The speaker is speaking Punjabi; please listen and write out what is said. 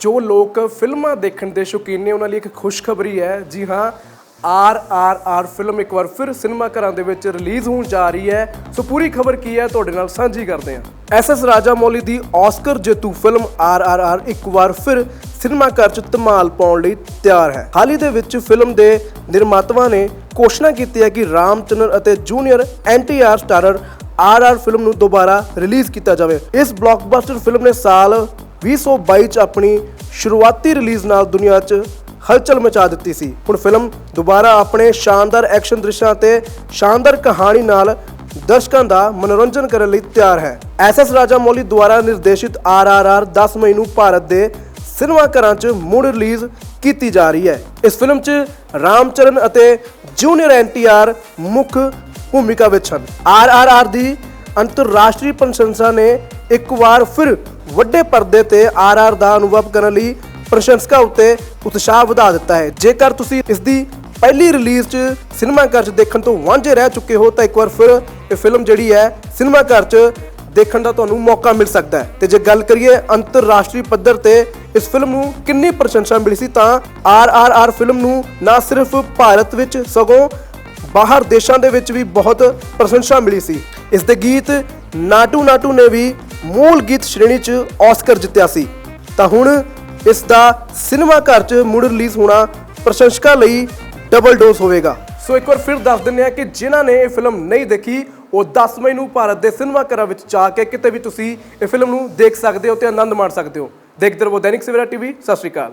ਜੋ ਲੋਕ ਫਿਲਮਾਂ ਦੇਖਣ ਦੇ ਸ਼ੌਕੀਨ ਨੇ, ਉਹਨਾਂ ਲਈ ਇੱਕ ਖੁਸ਼ਖਬਰੀ ਹੈ। ਜੀ ਹਾਂ, ਆਰ ਆਰ ਆਰ ਫਿਲਮ ਇੱਕ ਵਾਰ ਫਿਰ ਸਿਨੇਮਾ ਘਰਾਂ ਦੇ ਵਿੱਚ ਰਿਲੀਜ਼ ਹੋਣ ਜਾ ਰਹੀ ਹੈ। ਸੋ ਪੂਰੀ ਖਬਰ ਕੀ ਹੈ, ਤੁਹਾਡੇ ਨਾਲ ਸਾਂਝੀ ਕਰਦੇ ਹਾਂ। ਐਸ ਐਸ ਰਾਜਾਮੌਲੀ ਦੀ ਆਸਕਰ ਜੇਤੂ ਫਿਲਮ ਆਰ ਆਰ ਆਰ ਇੱਕ ਵਾਰ ਫਿਰ ਸਿਨੇਮਾ ਘਰ 'ਚ ਧਮਾਲ ਪਾਉਣ ਲਈ ਤਿਆਰ ਹੈ। ਹਾਲ ਹੀ ਦੇ ਵਿੱਚ ਫਿਲਮ ਦੇ ਨਿਰਮਾਤਾਵਾਂ ਨੇ ਘੋਸ਼ਣਾ ਕੀਤੀ ਹੈ ਕਿ ਰਾਮਚੰਦਰ ਅਤੇ junior NTR starrer R R film ਨੂੰ ਦੁਬਾਰਾ ਰਿਲੀਜ਼ ਕੀਤਾ ਜਾਵੇ। ਇਸ ਬਲੌਕਬਸਟਰ ਫਿਲਮ ਨੇ ਸਾਲ 2022 ਚ ਆਪਣੀ ਸ਼ੁਰੂਆਤੀ ਰਿਲੀਜ਼ ਨਾਲ ਦੁਨੀਆ 'ਚ ਹਲਚਲ ਮਚਾ ਦਿੱਤੀ ਸੀ। ਹੁਣ ਫਿਲਮ ਦੁਬਾਰਾ ਆਪਣੇ ਸ਼ਾਨਦਾਰ ਐਕਸ਼ਨ ਦ੍ਰਿਸ਼ਾਂ ਤੇ ਸ਼ਾਨਦਾਰ ਕਹਾਣੀ ਨਾਲ ਦਰਸ਼ਕਾਂ ਦਾ ਮਨੋਰੰਜਨ ਕਰਨ ਲਈ ਤਿਆਰ ਹੈ। ਐਸਐਸ ਰਾਜਾਮੌਲੀ ਦੁਆਰਾ ਨਿਰਦੇਸ਼ਿਤ ਆਰਆਰਆਰ 10 ਮਈ ਨੂੰ ਭਾਰਤ ਦੇ ਸਿਨੇਮਾ ਘਰਾਂ 'ਚ ਮੁੜ ਰਿਲੀਜ਼ ਕੀਤੀ ਜਾ ਰਹੀ ਹੈ। ਇਸ ਫਿਲਮ 'ਚ ਰਾਮਚਰਨ ਅਤੇ ਜੂਨੀਅਰ ਐਨਟੀਆਰ ਮੁੱਖ ਭੂਮਿਕਾ ਵਿੱਚ ਹਨ। ਆਰਆਰਆਰ ਦੀ ਅੰਤਰਰਾਸ਼ਟਰੀ ਪ੍ਰਸ਼ੰਸਾ ਨੇ ਇੱਕ ਵਾਰ ਫਿਰ ਵੱਡੇ ਪਰਦੇ ਤੇ ਆਰਆਰ ਦਾ ਅਨੁਭਵ ਕਰਨ ਲਈ ਪ੍ਰਸ਼ੰਸਕਾਂ ਉੱਤੇ ਉਤਸ਼ਾਹ ਵਧਾ ਦਿੱਤਾ ਹੈ। ਜੇਕਰ ਤੁਸੀਂ ਇਸ ਦੀ ਪਹਿਲੀ ਰਿਲੀਜ਼ 'ਚ ਸਿਨੇਮਾ ਘਰ 'ਚ ਦੇਖਣ ਤੋਂ ਵਾਂਝੇ ਰਹਿ ਚੁੱਕੇ ਹੋ, ਤਾਂ ਇੱਕ ਵਾਰ ਫਿਰ ਇਹ ਫਿਲਮ ਜਿਹੜੀ ਹੈ ਸਿਨੇਮਾ ਘਰ 'ਚ ਦੇਖਣ ਦਾ ਤੁਹਾਨੂੰ ਮੌਕਾ ਮਿਲ ਸਕਦਾ ਹੈ। ਤੇ ਜੇ ਗੱਲ ਕਰੀਏ ਅੰਤਰਰਾਸ਼ਟਰੀ ਪੱਧਰ ਤੇ ਇਸ ਫਿਲਮ ਨੂੰ ਕਿੰਨੀ ਪ੍ਰਸ਼ੰਸਾ ਮਿਲੀ ਸੀ, ਤਾਂ ਆਰਆਰਆਰ ਫਿਲਮ ਨੂੰ ਨਾ ਸਿਰਫ ਭਾਰਤ ਵਿੱਚ, ਸਗੋਂ ਬਾਹਰ ਦੇਸ਼ਾਂ ਦੇ ਵਿੱਚ ਵੀ ਬਹੁਤ ਪ੍ਰਸ਼ੰਸਾ ਮਿਲੀ ਸੀ। ਇਸ ਦੇ ਗੀਤ ਨਾਟੂ ਨਾਟੂ ਨੇ ਵੀ ਮੂਲ ਗੀਤ ਸ਼੍ਰੇਣੀ 'ਚ ਆਸਕਰ ਜਿੱਤਿਆ ਸੀ। ਤਾਂ ਹੁਣ ਇਸ ਦਾ ਸਿਨੇਮਾ ਘਰ 'ਚ ਮੁੜ ਰਿਲੀਜ਼ ਹੋਣਾ ਪ੍ਰਸ਼ੰਸਕਾਂ ਲਈ ਡਬਲ ਡੋਜ਼ ਹੋਵੇਗਾ। ਸੋ ਇੱਕ ਵਾਰ ਫਿਰ ਦੱਸ ਦਿੰਦੇ ਆ ਕਿ ਜਿਨ੍ਹਾਂ ਨੇ ਇਹ ਫਿਲਮ ਨਹੀਂ ਦੇਖੀ, ਉਹ 10 ਮਈ ਨੂੰ ਭਾਰਤ ਦੇ ਸਿਨੇਮਾ ਘਰਾਂ ਵਿੱਚ ਜਾ ਕੇ ਕਿਤੇ ਵੀ ਤੁਸੀਂ ਇਹ ਫਿਲਮ ਨੂੰ ਦੇਖ ਸਕਦੇ ਹੋ ਤੇ ਆਨੰਦ ਮਾਣ ਸਕਦੇ ਹੋ। ਦੇਖਦੇ ਰਹੋ ਦੈਨਿਕ ਸਵੇਰਾ ਟੀਵੀ, ਸਤਿ ਸ਼੍ਰੀ ਅਕਾਲ।